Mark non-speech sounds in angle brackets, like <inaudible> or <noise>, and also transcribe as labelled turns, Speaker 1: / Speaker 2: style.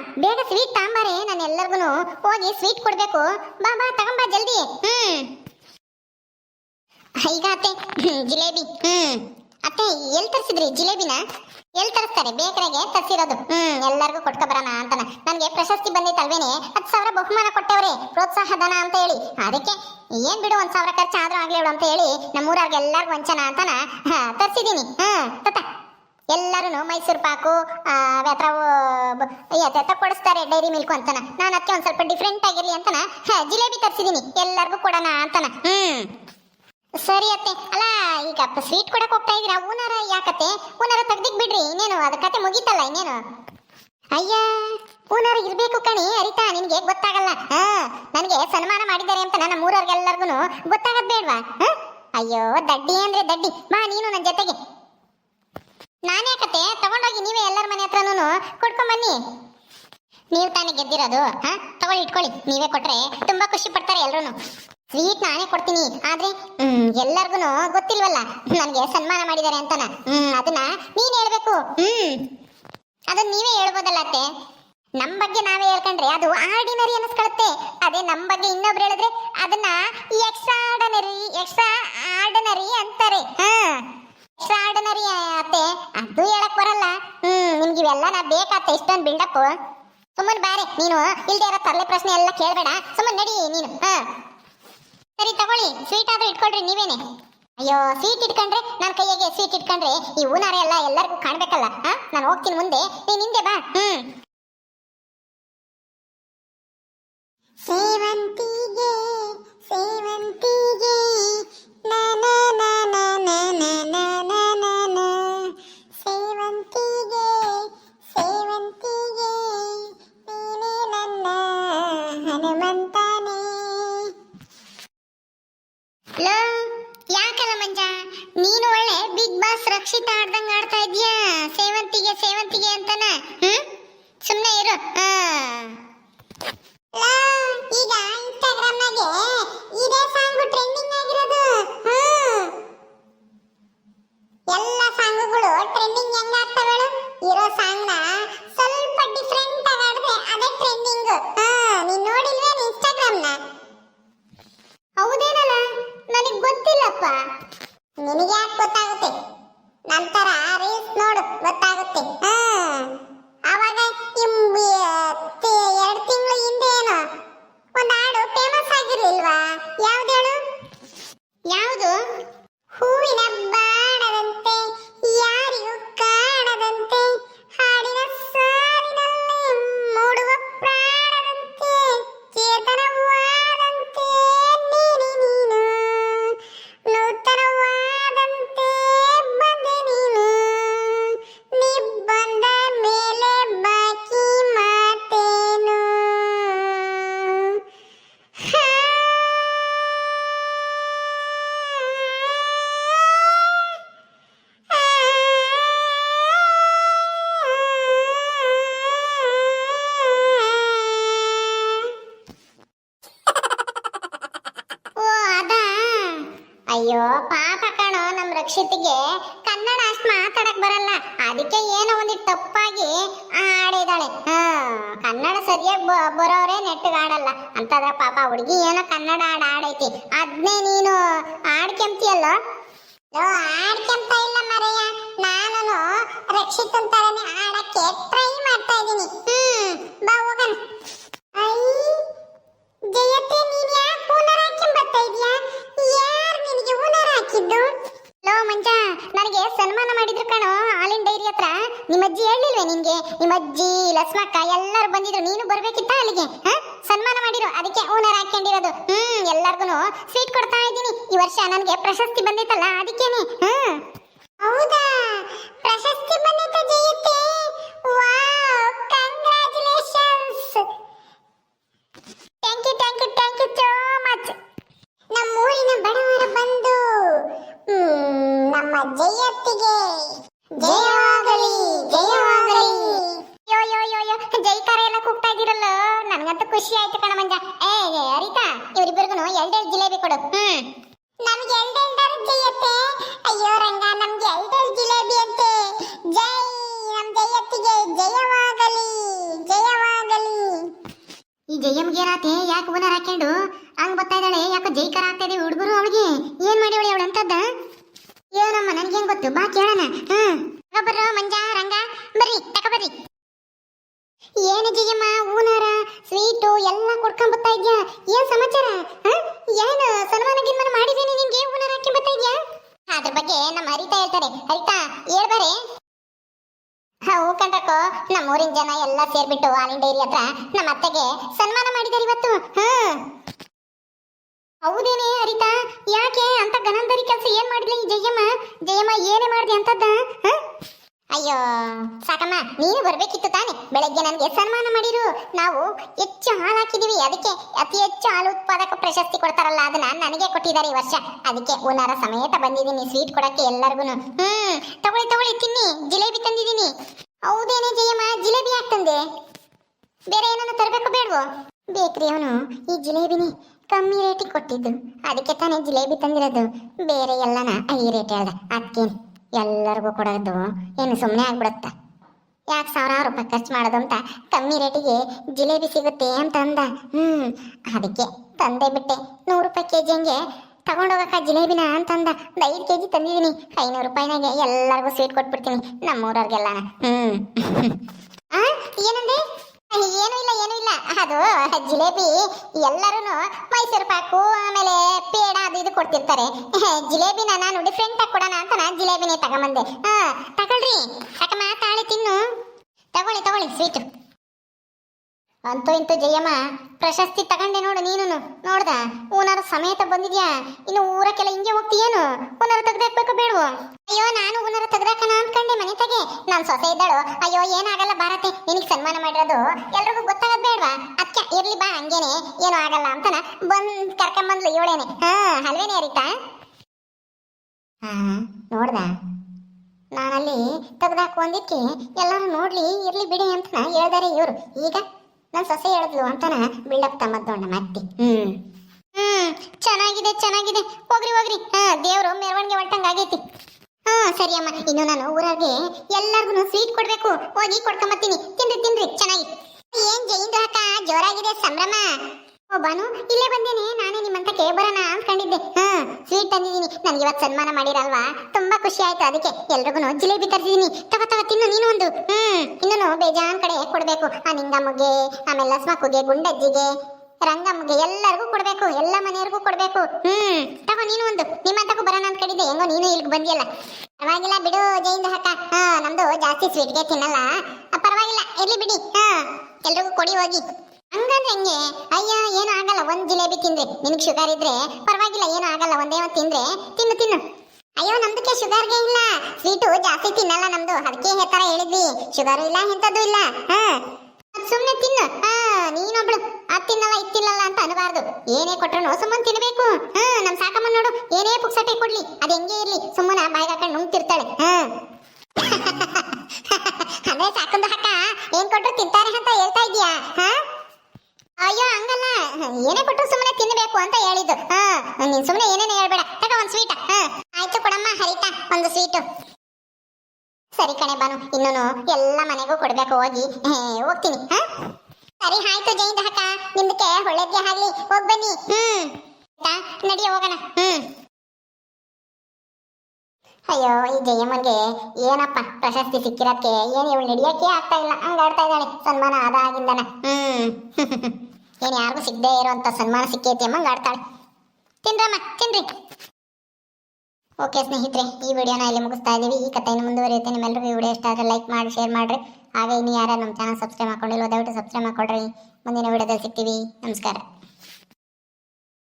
Speaker 1: ಬೇಗ ಸ್ವೀಟ್ ತಾಂಬಾರೆ, ನಾನು ಎಲ್ಲರಿಗೂ ಹೋಗಿ ಸ್ವೀಟ್ ಕೊಡ್ಬೇಕು. ಬಾ ಬಾ, ತಗೊಂಬಾ ಜಲ್ದಿ. ಹ್ಮ್. ಈಗ ಅತ್ತೆ, ಜಿಲೇಬಿ. ಹ್ಮ್. ಅತ್ತೆ ಎಲ್ಲಿ ತರಿಸಿದ್ರಿ ಜಿಲೇಬಿನ? ಎಲ್ಲಿ ತರಿಸ್ತಾರೆ? ಬೇಕರಿಗೆ ತರಿಸಿರೋದು. ಹ್ಮ್, ಎಲ್ಲರಿಗೂ ಕೊಟ್ಕೊ ಬರೋಣ ಅಂತನ. ನನಗೆ ಪ್ರಶಸ್ತಿ ಬಂದಿತ್ತಲ್ವೇನೆ ಹತ್ತು ಸಾವಿರ ಬಹುಮಾನ ಕೊಟ್ಟವ್ರೆ, ಪ್ರೋತ್ಸಾಹ ಧನ ಅಂತ ಹೇಳಿ. ಅದಕ್ಕೆ ಏನ್ ಬಿಡು, ಒಂದ್ ಸಾವಿರ ಖರ್ಚು ಆದ್ರೂ ಆಗ್ಲಿ ಅಂತ ಹೇಳಿ ನಮ್ಮೂರಾಗ ಎಲ್ಲರಿಗೂ ವಂಚನ ಅಂತಾನ? ಹಾ ತರಿಸಿದೀನಿ ಹ್ಮ್ ತತ್ತ ಎಲ್ಲರೂ ಮೈಸೂರು ಪಾಕು ವ್ಯತ್ರಾವು ಯಥ ಕೊಡಿಸ್ತಾರೆ ಡೈರಿ ಮಿಲ್ಕ್ ಅಂತಾನ. ನಾನು ಅದಕ್ಕೆ ಒಂದ್ ಸ್ವಲ್ಪ ಡಿಫ್ರೆಂಟ್ ಆಗಿರಲಿ ಅಂತಾನ. ಜಿಲೇಬಿ ತರಿಸಿದ್ದೀನಿ ಎಲ್ಲರಿಗೂ ಕೊಡೋಣ ಅಂತಾನ. ಹ್ಮ್. ಸರಿ ಅತ್ತೆ. ಅಲ್ಲ, ಈಗ ಸ್ವೀಟ್ ಕೊಡಕ್ಕೆ ಹೋಗ್ತಾ ಇದ್ದೀರಾ ಊನಾರ ಯಾಕತ್ತೆ? ಊನಾರ ತೆಗ್ದಿಕ್ ಬಿಡ್ರಿ. ಇನ್ನೇನು, ಅದ ಕತೆ ಮುಗೀತಲ್ಲ ಇನ್ನೇನು? ಅಯ್ಯ ಊನಾರ ಇರಬೇಕು ಕಣಿ, ಅರಿತಾ, ನಿನಗೆ ಗೊತ್ತಾಗಲ್ಲ. ಹಾ, ನನಗೆ ಸನ್ಮಾನ ಮಾಡಿದ್ದಾರೆ ಅಂತ ನನ್ನ ಊರವ್ರಿಗೆಲ್ಲರಿಗೂ ಗೊತ್ತಾಗದ್ ಬೇಡ್ವಾ? ಅಯ್ಯೋ, ದಡ್ಡಿ ಅಂದ್ರೆ ದಡ್ಡಿ. ಬಾ, ನೀನು ನನ್ನ ಜೊತೆಗೆ. ನಾನ್ಯಾಕತ್ತೆ ತಗೊಂಡೋಗಿ ನೀವೇ ಎಲ್ಲರ ಮನೆ ಹತ್ರನೂ ಕೊಡ್ಕೊಂಡ್ ಬನ್ನಿ. ನೀವು ತಾನೇ ಗೆದ್ದಿರೋದು, ಹಾ? ತಗೊಳ್ಳಿ, ಇಟ್ಕೊಳ್ಳಿ. ನೀವೇ ಕೊಟ್ರೆ ತುಂಬಾ ಖುಷಿ ಪಡ್ತಾರೆ ಎಲ್ಲರೂ ಸ್ವೀಟ್ ನಾನೇ ಕೊಡ್ತೀನಿ, ಆದ್ರೆ, ಹ್ಮ್ ಎಲ್ಲರಿಗೂ ಗೊತ್ತಿಲ್ವಲ್ಲ? ನನಗೆ ಸನ್ಮಾನ ಮಾಡಿದ್ದಾರೆ ಅಂತನ. ಹ್ಮ್, ಅದನ್ನ ನೀನ್ ಹೇಳ್ಬೇಕು. ಹ್ಮ್. ಅದನ್ನ ನೀವೇ ಹೇಳ್ಬೋದಲ್ಲ ಅತ್ತೆ. ನಮ್ ಬಗ್ಗೆ ನಾವೇ ಹೇಳ್ಕೊಂಡ್ರೆ ಅದು ಆರ್ಡಿನರಿ ಅನಿಸ್ಕೊಳುತ್ತೆ. ಅದೇ ನಮ್ ಬಗ್ಗೆ ಇನ್ನೊಬ್ರು ಹೇಳಿದ್ರೆ ಅದನ್ನ ಎಕ್ಸ್ಟ್ರಾ ಆರ್ಡನರಿ ಎಕ್ಸ್ಟ್ರಾ ಆರ್ಡನರಿ ಅಂತಾರೆ. ಹಾ. ಎಕ್ಸ್ಟ್ರಾ ಆರ್ಡನರಿ ಅತ್ತೆ. ಇವೆಲ್ಲ ನಾ ಬೇಕಾತ ಇಷ್ಟೊಂದು ಬಿಲ್ಡಪ್ ಸುಮ್ಮನೆ ಬಾರೆ, ನೀನು ಇಲ್ದೇ ಇರೋ ತರಲೆ ಪ್ರಶ್ನೆ ಎಲ್ಲ ಕೇಳಬೇಡ. ಸುಮ್ಮನೆ ನಡಿ ನೀನು, ಹಾ. ಸರಿ, ತಗೊಳ್ಳಿ. ಸ್ವೀಟ್ ಆದ್ರೂ ಇಟ್ಕೊಳ್ರಿ, ನೀವೇನೆ. ಅಯ್ಯೋ ಸ್ವೀಟ್ ಇಟ್ಕೊಂಡ್ರೆ ನನ್ನ ಕೈಯಾಗೆ ಸ್ವೀಟ್ ಇಟ್ಕೊಂಡ್ರೆ ಈ ಊನಾರೆ ಎಲ್ಲ ಎಲ್ಲರಿಗೂ ಕಾಣ್ಬೇಕಲ್ಲ, ಹಾ? ನಾನು ಹೋಗ್ತೀನಿ ಮುಂದೆ. ನೀನು ಹಿಂದೆ ಬಾ, ಹ್ಮ್. ಇರೋ ಸಾಂಗ್ನ ಸ್ವಲ್ಪ ಡಿಫ್ರೆಂಟ್ ಆಗಿ ಆಡಿದ್ರೆ ಅದೇ ಟ್ರೆಂಡಿಂಗ್ ಹಾ, ನೀನ್ ನೋಡಿಲ್ವೇನು ಇನ್ಸ್ಟಾಗ್ರಾಮ್ನ? ಹೌದೇನಲ್ಲ? ನನಗೆ ಗೊತ್ತಿಲ್ಲಪ್ಪ. ನಿನಗೆ ಯಾಕೆ ಗೊತ್ತಾಗುತ್ತೆ ಅಯ್ಯೋ, ಪಾಪ ಕಣೋ, ನಮ್ ರಕ್ಷಿತಿಗೆ ಕನ್ನಡ ಅಷ್ಟು ಮಾತಾಡಕ್ ಬರಲ್ಲ. ಅದಕ್ಕೆ ಏನೋ ಒಂದಿಟ್ಟು ತಪ್ಪಾಗಿ ಆಡಿದಾಳೆ ಹಾ, ಕನ್ನಡ ಸರಿಯಾಗಿ ಬರೋರೆ ನೆಟ್ಟಿಗೆ ಆಡಲ್ಲ ಅಂತಂದ್ರ ಪಾಪ ಹುಡುಗಿ ಏನೋ ಕನ್ನಡ ಹಾಡ್ ಆಡೈತಿ ಅದ್ನೇ ನೀನು ಆಡ್ಕೆಂತೀಯಲ್ಲ ಆಡ್ಕೆಂತ ಇಲ್ಲ ಮರೆಯ. ನಾನು ರಕ್ಷಿತನ್ ಆಡಕ್ಕೆ ಟ್ರೈ ಮಾಡ್ತಾ ಇದೀನಿ ಹ್ಮ್, ಬಾ ಹೋಗಣ. ಐ ಜಯತೆ ಯಾಕೆ ಹೂನರ್ ಹಾಕೊಂಡ್ ಬರ್ತಾ ಇದೀಯಾ ಯಾರು ನಿನಗೆ ಹೂನರ್ ಹಾಕಿದ್ದು ಲೋ ಮಂಜ ನನಗೆ ಸನ್ಮಾನ ಮಾಡಿದ್ರು ಕಣೋ ಹಾಲಿನ ಡೈರಿ ಹತ್ರ ನಿಮ್ಮ ಅಜ್ಜಿ ಹೇಳಿಲ್ವೇ ನಿನ್ಗೆ ನಿಮ್ಮ ಅಜ್ಜಿ, ಲಸ್ಮಕ್ಕ ಎಲ್ಲರೂ ಬಂದಿದ್ರು. ನೀನು ಬರ್ಬೇಕಿತ್ತ ಅಲ್ಲಿಗೆ? ಸನ್ಮಾನ ಮಾಡಿರು. ಅದಕ್ಕೆ ಓನರ್ ಹಾಕೊಂಡಿರೋದು ಹ್ಮ್ ಎಲ್ಲಾರ್ಗು ಸ್ವೀಟ್ ಕೊಡ್ತಾ ಇದ್ದೀನಿ. ಈ ವರ್ಷ ನನಗೆ ಪ್ರಶಸ್ತಿ ಬಂದಿತ್ತಲ್ಲ, ಅದಕ್ಕೇನೆ. ಹ್ಮ್. ಹೌದಾ? ಪ್ರಶಸ್ತಿ ಬಂದಿತ್ತ ಜಯತೆ. Wow congratulations thank you thank you thank you so much ನಮ್ಮೂರಿನ ಬಂದು ನಮ್ಮ ಜಯತ್ತಿಗೆ. ಜಯವಾಗಲಿ ಜಯವಾಗಲಿ. ಅದಕ್ಕೆ ಜೈಕಾರ ಎಲ್ಲ ಕೂಗ್ತಾ ಇದ್ದೀರಲ್ಲ? ನನಗಂತೂ ಖುಷಿ ಆಯ್ತು ಕಣ ಮಂಜ. ಏ ಅರಿತಾ ಇವರಿಬ್ಬರಿಗೂ ಎರಡೆರಡು ಜಿಲೇಬಿ ಕೊಡು. ಹ್ಮ್. ನಮ್ಗೆ ಎರಡೆರಡು ಜಯತ್ತೆ? ಅಯ್ಯೋ ರಂಗ, ನಮ್ಗೆ ಎರಡೆರಡು ಜಿಲೇಬಿ ಅಂತೆ. ಜೈ, ನಮ್ ಜಯತ್ತಿಗೆ ಜಯವಾಗಲಿ ಜಯವಾಗಲಿ. ಈ ಜಯಮ್ಗೆ ಏನಾತೆ? ಯಾಕೆ ಓನರ್ ಹಾಕೊಂಡು ಹಂಗ್ ಬರ್ತಾ ಇದ್ದಾಳೆ. ಯಾಕೆ ಜೈಕಾರ ಆಗ್ತಾ ಇದೆ ಹುಡುಗರು ಅವಳಿಗೆ. ಏನ್ ಮಾಡಿ ಅವಳು ಅಂತದ್ದ? ಏನಮ್ಮ ನನ್ಗೆ ಹೆಂಗ್ ಗೊತ್ತು? ಬಾ ಕೇಳೋಣ. ಹ್ಮ್. ಬರ್ರೋ ಮಂಜ, ರಂಗ. ಬರ್ರಿ ತಕ ಬರ್ರಿ. ಏನು ಜಯಮ್ಮ ಊನಾರ ಸ್ವೀಟು ಎಲ್ಲ ಕೊಡ್ಕೊಂಡ್ ಬರ್ತಾ ಇದ್ಯಾ? ಏನ್ ಸಮಾಚಾರ? ಏನು ಸನ್ಮಾನ ಗಿನ್ಮಾನ ಮಾಡಿದೀನಿ ನಿನ್ಗೆ ಊನಾರ ಹಾಕಿ ಬರ್ತಾ ಇದ್ಯಾ? ಅದ್ರ ಬಗ್ಗೆ ನಮ್ಮ ಹರಿತಾ ಹೇಳ್ತಾರೆ ಹರಿತಾ ಹೇಳ್ಬಾರೆ ಹೂ ಕಂಡ್ರಕ್ಕೋ ನಮ್ಮ ಊರಿನ ಜನ ಎಲ್ಲ ಸೇರ್ಬಿಟ್ಟು ಹಾಲಿನ ಡೈರಿ ಹತ್ರ ನಮ್ಮ ಅತ್ತೆಗೆ ಸನ್ಮಾನ ಮಾಡಿದಾರೆ ಇವತ್ತು. ಹಾ. ಹೌದೇನೆ ಹರಿತಾ? ಯಾಕೆ ಅಂತ ಗನಂದರಿ ಕೆಲಸ ಏನ್ ಮಾಡಿದ್ಲಿ ಜಯಮ್ಮ ಜಯಮ್ಮ ಏನೇ ಮಾಡಿದೆ ಅಂತದ್ದ? ಅಯ್ಯೋ, ಸಾಕಮ್ಮ, ನೀನು ಬರಬೇಕಿತ್ತು ತಾನೆ. ಬೆಳಗ್ಗೆ ನನಗೆ ಸನ್ಮಾನ ಮಾಡಿರು. ನಾವು ಹೆಚ್ಚು ಹಾಲು ಹಾಕಿದೀವಿ. ಅದಕ್ಕೆ ಅತಿ ಹೆಚ್ಚು ಹಾಲು ಉತ್ಪಾದಕ ಪ್ರಶಸ್ತಿ ಕೊಡ್ತಾರಲ್ಲ, ಅದನ್ನ ನನಗೆ ಕೊಟ್ಟಿದ್ದಾರೆ ಈ ವರ್ಷ. ಅದಕ್ಕೆ ಉನಾರ ಸಮೇತ ಬಂದಿದ್ದೀನಿ ಸ್ವೀಟ್ ಕೊಡಕ್ಕೆ ಎಲ್ಲರಿಗೂ ಹ್ಮ್, ತಗೊಳ್ಳಿ ತಗೊಳ್ಳಿ, ತಿನ್ನಿ. ಜಿಲೇಬಿ ತಂದಿದ್ದೀನಿ. ಹೌದೇನೆ ಜಯಮ್ಮ, ಜಿಲೇಬಿ ಯಾಕೆ ತಂದೆ? ಬೇರೆ ಏನನ್ನು ತರಬೇಕು ಬೇಡವೋ? ಬೇಕ್ರಿ ಅವನು. ಈ ಜಿಲೇಬಿನಿ ಕಮ್ಮಿ ರೇಟಿಗೆ ಕೊಟ್ಟಿದ್ದು. ಅದಕ್ಕೆ ತಾನೇ ಜಿಲೇಬಿ ತಂದಿರೋದು. ಬೇರೆ ಎಲ್ಲನ ಐ ರೇಟ್ ಹೇಳ್ದ ಅದಕ್ಕೆ ಎಲ್ಲರಿಗೂ ಕೊಡೋದು ಏನು ಸುಮ್ಮನೆ ಆಗ್ಬಿಡುತ್ತ. ಯಾಕೆ ಸಾವಿರಾರು ರೂಪಾಯಿ ಖರ್ಚು ಮಾಡೋದು ಅಂತ ಕಮ್ಮಿ ರೇಟಿಗೆ ಜಿಲೇಬಿ ಸಿಗುತ್ತೆ ಅಂತ ಅಂದ ಹ್ಞೂ ಅದಕ್ಕೆ ತಂದೆ ಬಿಟ್ಟೆ. ನೂರು ರೂಪಾಯಿ ಕೆ ಜಿ ಹಂಗೆ ತಗೊಂಡೋಗಕ್ಕ ಜಿಲೇಬಿನ ಅಂತಂದ. ಒಂದು ಐದು ಕೆ ಜಿ ತಂದಿದ್ದೀನಿ. ಐನೂರು ರೂಪಾಯಿನಾಗೆ ಎಲ್ಲರಿಗೂ ಸ್ವೀಟ್ ಕೊಟ್ಬಿಡ್ತೀನಿ. ನಮ್ಮೂರವ್ರಿಗೆಲ್ಲ ಹ್ಞೂ <laughs> ಏನಂದೆ? ಏನೂ ಇಲ್ಲ ಏನೂ ಇಲ್ಲ. ಅದು ಜಿಲೇಬಿ ಎಲ್ಲರೂ ಮೈಸೂರು ಪಾಕು, ಆಮೇಲೆ ಪೇಡ ಅದು ಇದು ಕೊಡ್ತಿರ್ತಾರೆ. <laughs> ಜಿಲೇಬಿನ ನಾನು ಡಿಫ್ರೆಂಟ್ ಆಗಿ ಕೊಡೋಣ ಅಂತ ನಾನು ಜಿಲೇಬಿನೇ ತಗೊಂಬಂದೆ. ಹಾ, ತಗೊಳ್ರಿ. ತಕಮ್ಮ ತಾಳಿ ತಿನ್ನು. ತಗೊಳ್ಳಿ ತಗೊಳ್ಳಿ ಸ್ವೀಟು ಅಂತೂ ಇಂತೂ ಜಯಮ್ಮ, ಪ್ರಶಸ್ತಿ ತಗೊಂಡೆ ನೋಡು ನೀನು ನೋಡ್ದ ಊನಾರ ಸಮೇತ ಬಂದಿದ್ಯಾ? ಇನ್ನು ಊರಕ್ಕೆಲ್ಲ ಹಿಂಗೆ ಹೋಗ್ತೀಯೇನು? ಊನಾರ ತೆಗ್ದಾಕ್ಬೇಕು ಬೇಡವು? ಅಯ್ಯೋ, ನಾನು ಊನಾರ ತೆಗ್ದಾಕಣ ಅನ್ಕೊಂಡೆ ಮನೆ ತಗೆ. ನಾನ್ ಸೊಸೆ ಇದ್ದಾಳು. ಅಯ್ಯೋ, ಏನಾಗಲ್ಲ ಭಾರತೆ ನಿನಗೆ ಸನ್ಮಾನ ಮಾಡಿರೋದು. ಎಲ್ರಿಗೂ ಗೊತ್ತಾಗದ್ ಬೇಡವಾ? ಅದಕ್ಕೆ ಇರ್ಲಿ ಬಾ ಹಂಗೇನೆ. ಏನು ಆಗಲ್ಲ ಅಂತನ ಬಂದ್ ಕರ್ಕೊಂಬಂದ್ಲು ಇವಳೇನೆ. ಹಾ, ಅಲ್ವೇನೆ ಅರಿತಾ? ಹಾ, ನೋಡ್ದ? ನಾನಲ್ಲಿ ತೆಗ್ದಾಕು ಒಂದಿಕ್ಕೆ ಎಲ್ಲರೂ ನೋಡ್ಲಿ, ಇರ್ಲಿ ಬಿಡಿ ಅಂತ ಹೇಳ್ದಾರೆ ಇವರು. ಈಗ ನನ್ನ ಸೊಸೆ ಹೇಳಿದ್ಲು ಅಂತಾನ ಬಿಲ್ಡಪ್ ತಮ್ಮದ್ದೋಣ ಮತ್ತೆ ಹ್ಮ್. ಹ್ಮ್, ಚೆನ್ನಾಗಿದೆ ಚೆನ್ನಾಗಿದೆ. ಹೋಗ್ರಿ ಹೋಗ್ರಿ. ಹಾ, ದೇವ್ರು ಮೆರವಣಿಗೆ ಹೊಟ್ಟಂಗ ಆಗೈತಿ. ಹಾ, ಸರಿ ಅಮ್ಮ. ಇನ್ನು ನಾನು ಊರಾಗೆ ಎಲ್ಲರಿಗೂ ಸ್ವೀಟ್ ಕೊಡ್ಬೇಕು. ಹೋಗಿ ಕೊಡ್ಕೊಂಬತ್ತೀನಿ. ತಿನ್ರಿ ತಿನ್ರಿ. ಚೆನ್ನಾಗಿ. ಏನ್ ಜೈಂದ್ರ ಅಕ್ಕ ಜೋರಾಗಿದೆ ಸಂಭ್ರಮ. ಓ ಬಾನು, ಇಲ್ಲೇ ಬಂದೇನೆ. ನಾನೇ ನಿಮ್ಮಂತಕ್ಕೆ ಬರೋಣ. ಅನ್ಕೊಂಡಿದ್ದೆ ಹಾ ಸ್ವೀಟ್ ತಂದಿದ್ದೀನಿ ನನಗೆ ಇವತ್ತು ಸನ್ಮಾನ ಮಾಡಿರಲ್ವಾ? ತುಂಬಾ ಖುಷಿ ಆಯ್ತು ಅದಕ್ಕೆ. ಎಲ್ರಿಗೂ ಜಿಲೇಬಿ ತರಿಸಿದ್ದೀನಿ ತಗೋ ತಗೋ ತಿನ್ನು, ನೀನು ಒಂದು. ಹ್ಮ್ ಇನ್ನೂ ಬೇಜಾನ್ ಕಡೆ ಕೊಡಬೇಕು. ಆ ನಿಂಗಮ್ಮಗೆ ಆಮೇಲೆ ಲಸ್ಮಕ್ಕುಗೆ ಗುಂಡಜ್ಜಿಗೆ ರಂಗಮ್ಮಗೆ ಎಲ್ಲರಿಗೂ ಕೊಡಬೇಕು. ಎಲ್ಲ ಮನೆಯವ್ರಿಗೂ ಕೊಡಬೇಕು. ಹ್ಮ್ ತಗೋ ನೀನು ಒಂದು. ನಿಮ್ಮಂತಕ್ಕೂ ಬರೋಣ ಅನ್ಕೊಂಡಿದ್ದೆ ಹೆಂಗೋ ನೀನು ಇಲ್ಲಿಗೆ ಬಂದಿಯಲ್ಲ. ಪರವಾಗಿಲ್ಲ ಬಿಡು ಜೈಂದ ಹಕ್ಕ. ಹಾ, ನಮ್ದು ಜಾಸ್ತಿ ಸ್ವೀಟ್ಗೆ ತಿನ್ನಲ್ಲ. ಪರವಾಗಿಲ್ಲ. ಇರ್ಲಿ ಬಿಡಿ. ಹಾ, ಎಲ್ರಿಗೂ ಕೊಡಿ ಹೋಗಿ. ಹಂಗಂದ್ರೆ ಹೆಂಗೆ? ಅಯ್ಯ, ಏನು ಆಗಲ್ಲ. ಒಂದ್ ಜಿಲೇಬಿ ತಿಂದ್ರೆ ನಿನಗೆ ಶುಗರ್ ಇದ್ರೆ? ಪರವಾಗಿಲ್ಲ, ಏನು ಆಗಲ್ಲ. ಒಂದೇ ಒಂದು ತಿಂದ್ರೆ? ತಿನ್ನು ತಿನ್ನು. ಅಯ್ಯೋ, ನಮ್ದಕ್ಕೆ ಶುಗರ್ಗೆ ಇಲ್ಲ. ಸ್ವೀಟು ಜಾಸ್ತಿ ತಿನ್ನಲ್ಲ ನಮ್ದು. ಅದಕ್ಕೆ ತರ ಹೇಳಿದ್ವಿ. ಶುಗರ್ ಇಲ್ಲ ಎಂತದ್ದು ಇಲ್ಲ. ಹಾ. ಸುಮ್ನೆ ತಿನ್ನು. ಹಾ, ನೀನೊಬ್ಳು. ಅದ್ ತಿನ್ನಲ್ಲ, ಇದ್ ತಿನ್ನಲ್ಲ ಅಂತ ಅನ್ಬಾರ್ದು. ಏನೇ ಕೊಟ್ರು ಸುಮ್ಮನೆ ತಿನ್ಬೇಕು. ಹಾ, ನಮ್ ಸಾಕಮ್ಮ ನೋಡು. ಏನೇ ಪುಕ್ಸಟೆ ಕೊಡ್ಲಿ. ಅದ್ ಹೆಂಗೆ ಇರ್ಲಿ. ಸುಮ್ಮನ ಬಾಯಿಗೆ ಹಾಕೊಂಡು ನುಂಗ್ತಿರ್ತಾಳೆ. ಹಾ. <laughs> ಅದೇ ಸಾಕಂದು ಹಾಕ ಏನ್ ಕೊಟ್ರು ತಿಂತಾರೆ ಅಂತ ಹೇಳ್ತಾ ಇದ್ಯಾ ಹಾ? ಅಯ್ಯೋ, ಹಂಗಲ್ಲ. ಏನೇ ಕೊಟ್ಟರು ಸುಮ್ಮನೆ ತಿನ್ನಬೇಕು ಅಂತ ಹೇಳಿದ್ದು. ಹಾ ನೀನ್ ಸುಮ್ಮನೆ ಏನೇನು ಹೇಳ್ಬೇಡ. ತಗ ಒಂದು ಸ್ವೀಟ್ ಹಾ. ಆಯ್ತು ಕೊಡಮ್ಮ, ಹರಿತಾ. ಒಂದು ಸ್ವೀಟು ಸರಿ ಕಣೆ ಬಾನು, ಇನ್ನೂನು ಎಲ್ಲ ಮನೆಗೂ ಕೊಡ್ಬೇಕು, ಹೋಗಿ. ಹೋಗ್ತೀನಿ. ಹಾ? ಸರಿ, ಆಯ್ತು ಜೈಂದ ಅಕ್ಕ ನಿಮ್ದಕ್ಕೆ ಒಳ್ಳೇದ್ಯ ಆಗ್ಲಿ. ಹೋಗ್ ಬನ್ನಿ. ಹ್ಮ್? ನಡಿ, ಹೋಗೋಣ. ಹ್ಮ್. ಅಯ್ಯೋ, ಈ ಜಯಮ್ಮನ್ಗೆ ಏನಪ್ಪ ಪ್ರಶಸ್ತಿ ಸಿಕ್ಕಿರೋಕ್ಕೆ ಏನು ಇವಳು ನಡಿಯೋಕೆ ಆಗ್ತಾ ಇಲ್ಲ. ಹಂಗಾಡ್ತಾ ಇದ್ದಾಳೆ. ಸನ್ಮಾನ ಅದಾಗಿಂದನ ಹ್ಮ್. <laughs> ಏನ್ ಯಾರಿಗೂ ಸಿಗದೆ ಇರುವಂತ ಸನ್ಮಾನ ಸಿಕ್ಕೈತಿ ಅಮ್ಮ ಆಡ್ತಾಳೆ. ತಿನ್ರಮ್ಮ ತಿನ್ರಿ. ಓಕೆ ಸ್ನೇಹಿತರೆ, ಈ ವಿಡಿಯೋನ ಇಲ್ಲಿ ಮುಗಿಸ್ತಾ ಇದ್ದೀವಿ ಈ ಕಥೆಯನ್ನು ಮುಂದುವರಿಯುತ್ತೆ. ನಿಮ್ಮೆಲ್ಲರಿಗೂ ಈ ವಿಡಿಯೋ ಇಷ್ಟ ಆದರೆ ಲೈಕ್ ಮಾಡಿ, ಶೇರ್ ಮಾಡಿರಿ. ಹಾಗೆ ಇನ್ನು ಯಾರು ನಮ್ಮ ಚಾನಲ್ ಸಬ್ಸ್ಕ್ರೈಬ್ ಮಾಡ್ಕೊಂಡಿಲ್ಲ ದಯವಿಟ್ಟು ಸಬ್ಸ್ಕ್ರೈಬ್ ಮಾಡ್ಕೊಳ್ರಿ. ಮುಂದಿನ ವಿಡಿಯೋದಲ್ಲಿ ಸಿಗ್ತೀವಿ. ನಮಸ್ಕಾರ.